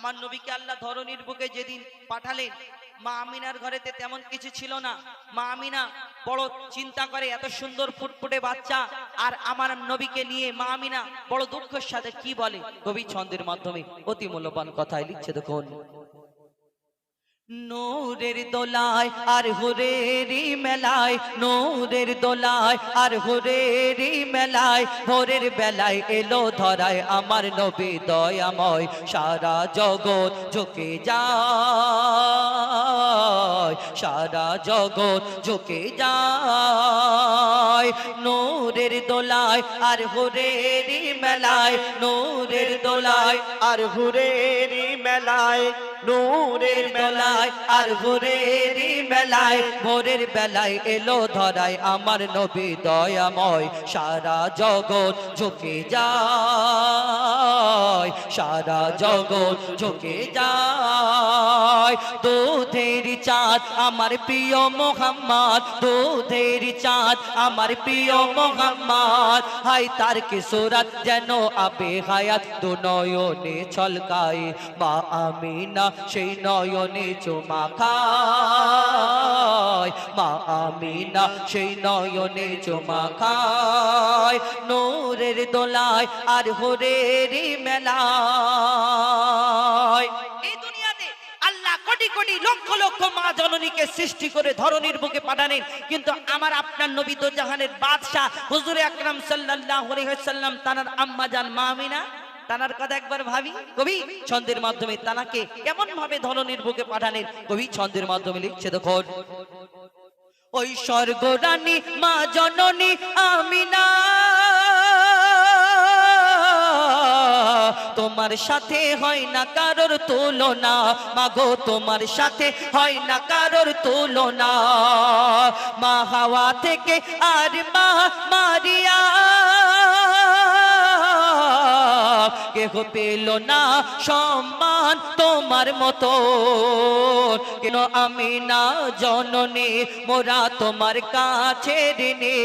আমার নবীকে আল্লাহ ধরনীর বুকে যেদিন পাঠালেন, মা আমিনার ঘরেতে তেমন কিছু ছিল না। মা আমিনা বড় চিন্তা করে, এত সুন্দর ফুটফুটে বাচ্চা, আর আমার নবীকে নিয়ে মা আমিনা বড় দুঃখের সাথে কি বলে? কবি ছন্দের মাধ্যমে অতি মূল্যবান কথায় লিখছে দেখুন। নূরের দোলায় আর হুরেরি মেলায়, নূরের দোলায় আর হুরেরি মেলায় হোরের বেলায় এলো ধরায় আমার নবী দয়াময়, সারা জগৎ ঝুঁকে যায়। সারা জগৎ ঝুঁকে যায়। নূরের দোলায় আর হুরেরি মেলায়, নূরের দোলায় আর হুরেরি মেলায়, নূরের বেলায় আর ভোরেরই বেলায় ভোরের বেলায় এলো ধরায় আমার নবী দয়াময়, সারা জগৎ ঝুঁকে যায়, সারা জগৎ ঝুঁকে যায়। দুধের চাঁদ আমার প্রিয় মোহাম্মদ, দুধের চাঁদ, আমার প্রিয় মোহাম্মদ। হাই তার কিশোরাত যেন আবে হায়াত, দু নয়নে ছলকায় মা আমিনা সেই নয়নে চুমা খায়। মা আমিনা সেই নয়নে চুমা খায়। নূরের দোলায় আর হোরের মেলায়। কোটি কোটি লক্ষ লক্ষ মা জননীকে সৃষ্টি করে ধরনীর বুকে পাঠানেন কিন্তু আমার আপনার নবী তো জাহানের বাদশাহ, হুজুরে আকরাম সাল্লাল্লাহু আলাইহি ওয়াসাল্লাম, তানার আম্মা জান মা আমিনা, তানার কথা একবার ভাবি। কবি, ছন্দের মাধ্যমে তানাকে কেমন ভাবে ধরনীর বুকে পাঠানেন কবি, ছন্দের মাধ্যমে লিখছে, দেখুন। ওই স্বর্গ রানী মা জননী আমিনা। তোমার সাথে হয় না কারোর তুলনা। মাগো, তোমার সাথে হয় না কারোর তুলনা। মা হাওয়া থেকে আর মা মারিয়া কেহ পেল না সম্মান তোমার মতো। কেন আমি না জননী, মোরা তোমার কাছে ঋণে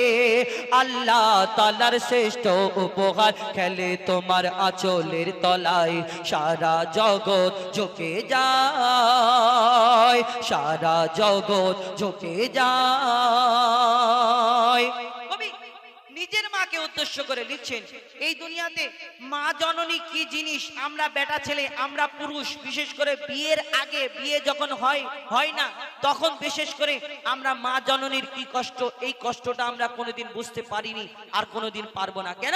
আল্লাহ তালার শ্রেষ্ঠ উপহার খেলে তোমার আঁচলের তলায়। সারা জগৎ ঝুঁকে যায়, সারা জগৎ ঝুঁকে যায়। উদ্দেশ্য করে লিখছেন, এই দুনিয়াতে মা জননী কি জিনিস? আমরা বেটা ছেলে, আমরা পুরুষ, বিশেষ করে বিয়ের আগে, বিয়ে যখন হয় হয় না, তখন বিশেষ করে আমরা মা জননীর কি কষ্ট? এই কষ্টটা আমরা কোনোদিন বুঝতে পারিনি আর কোনোদিন পারব না। কেন?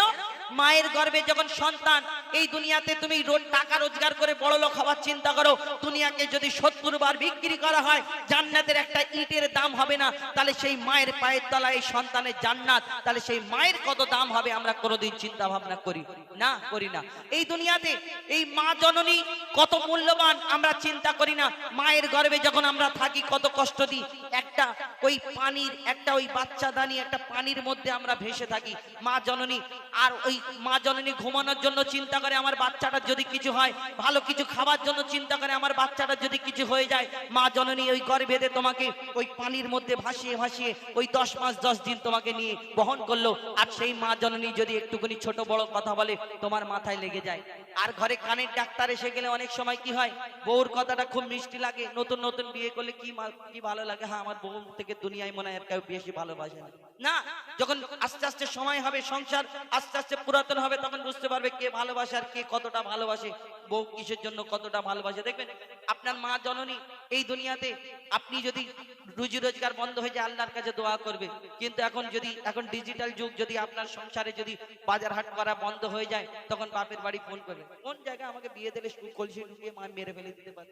মায়ের গর্ভে যখন সন্তান, এই দুনিয়াতে তুমি টাকা রোজগার করে বড় লোক হওয়ার চিন্তা করো। দুনিয়াকে যদি সত্তর বার বিক্রি করা হয়, জান্নাতের একটা ইটের দাম হবে না। তাহলে সেই মায়ের পায়ের তলায় এই সন্তানের জান্নাত। তাহলে সেই মায়ের কত দাম হবে আমরা কোনোদিন চিন্তা ভাবনা করি না করি না। এই দুনিয়াতে এই মা জননী কত মূল্যবান আমরা চিন্তা করি না। মায়ের গর্ভে যখন আমরা থাকি, কত কষ্ট দিই। একটা ওই পানির, একটা ওই বাচ্চা দানি, একটা পানির মধ্যে আমরা ভেসে থাকি। মা জননী আর ওই মা জননী ঘুমানোর জন্য চিন্তা করে আমার বাচ্চাটার যদি কিছু হয়, ভালো কিছু খাবার জন্য চিন্তা করে আমার বাচ্চাটার যদি কিছু হয়ে যায়, মা জননী ওই গর্ভেতে তোমাকে ওই পানির মধ্যে ভাসিয়ে ভাসিয়ে ওই দশ মাস, দশ দিন তোমাকে নিয়ে বহন করল। আর সেই মা জননী যদি একটুখানি ছোট বড় কথা বলে, তোমার মাথায় লেগে যায়। আর ঘরে কানের ডাক্তার এসে গেলে অনেক সময় কি হয়, বউর কথাটা খুব মিষ্টি লাগে। নতুন নতুন বিয়ে করলে কি কি ভালো লাগে? হ্যাঁ আমার বউ থেকে দুনিয়ায় মনে হয় কেউ বেশি ভালোবাসে না। না, যখন আস্তে আস্তে সময় হবে, সংসার আস্তে আস্তে পুরাতন হবে, তখন বুঝতে পারবে কে ভালোবাসে আর কে কতটা ভালোবাসে। বউ কিসের জন্য কতটা ভালোবাসে, দেখবেন? আপনার মা জননী এই দুনিয়াতে, আপনি যদি রুজি রোজগার বন্ধ হয়ে যায়, আল্লাহর কাছে দোয়া করবে। কিন্তু এখন যদি, এখন ডিজিটাল যুগ, যদি আপনার সংসারে যদি বাজার হাট করা বন্ধ হয়ে যায়, তখন বাপের বাড়ি ফোন করবে। কোন জায়গায় আমাকে বিয়ে দিলে কলসি ঢুকিয়ে মা মেরে ফেলে দিতে পারে?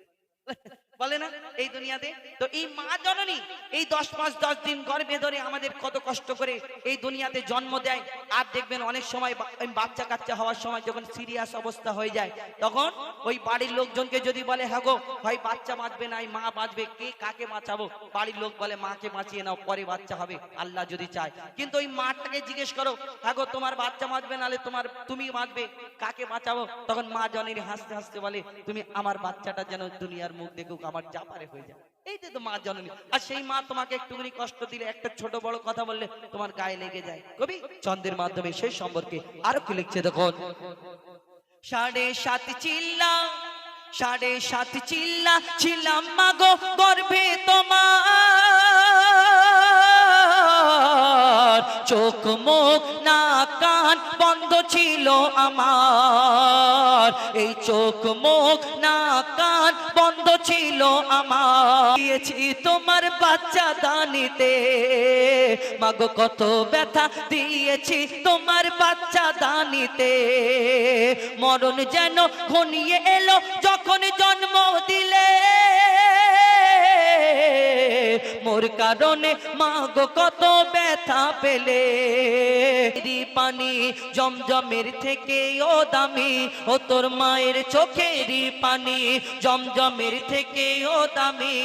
বলে না? এই দুনিয়াতে? তো এই মা জননী, এই দশ পাঁচ দশ দিন গর্ভে ধরে আমাদের কত কষ্ট করে এই দুনিয়াতে জন্ম দেয়। আর দেখবেন অনেক সময় বাচ্চা কাচ্চা হওয়ার সময় যখন সিরিয়াস অবস্থা হয়ে যায়, তখন ওই বাড়ির লোকজনকে যদি বলে হ্যাঁ গো, হয় বাচ্চা বাঁচবে না মা বাঁচবে, কে কাকে বাঁচাবো? বাড়ির লোক বলে, মাকে বাঁচিয়ে নাও, পরে বাচ্চা হবে, আল্লাহ যদি চায়। কিন্তু ওই মাটাকে জিজ্ঞেস করো হ্যাঁ তোমার বাচ্চা বাঁচবে নাহলে তোমার, তুমি বাঁচবে, কাকে বাঁচাবো? তখন মা জনের হাসতে হাসতে বলে, তুমি আমার বাচ্চাটা যেন দুনিয়ার মুখ দেখুক, আমার জাপারে হয়ে যায় এই যে তো মা জননী, আর সেই মা তোমাকে একটুখানি কষ্ট দিলে, একটা ছোট বড় কথা বললে তোমার গায়ে লেগে যায়। কবি চন্দ্রের মাধ্যমে সেই সম্পর্কে আরও কি লিখছে দেখুন? সাড়ে সাত চিল্লা, সাড়ে সাত চিল্লা ছিলাম মাগো গর্ভে তোমার। চোখ, মুখ না কান বন্ধ ছিল আমার। এই চোখ, মুখ না কান বন্ধ ছিল আমার। তোমার বাচ্চা দানিতে। মাগো, কত ব্যথা দিয়েছি তোমার বাচ্চা দানিতে। মরণ যেন ঘনিয়ে এলো যখন জন্ম দিলে। মোর কারণে মাগো কত ব্যথা পেলে। পানি জমজমের থেকে ও দামি, ও তোর মায়ের চোখেরই পানি জমজমের থেকে ও দামি।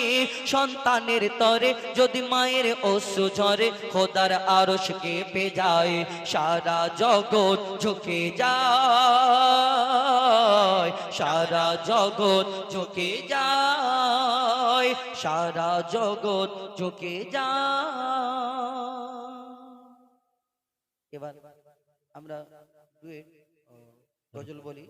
সন্তানের তরে যদি মায়ের অশ্রু ঝরে, খোদার আরশ কেঁপে যায়, সারা জগৎ ঝুঁকে যায়, সারা জগৎ ঝুঁকে যায়। সারা জগৎ চোখে যা। এবার আমরা গজল বলি।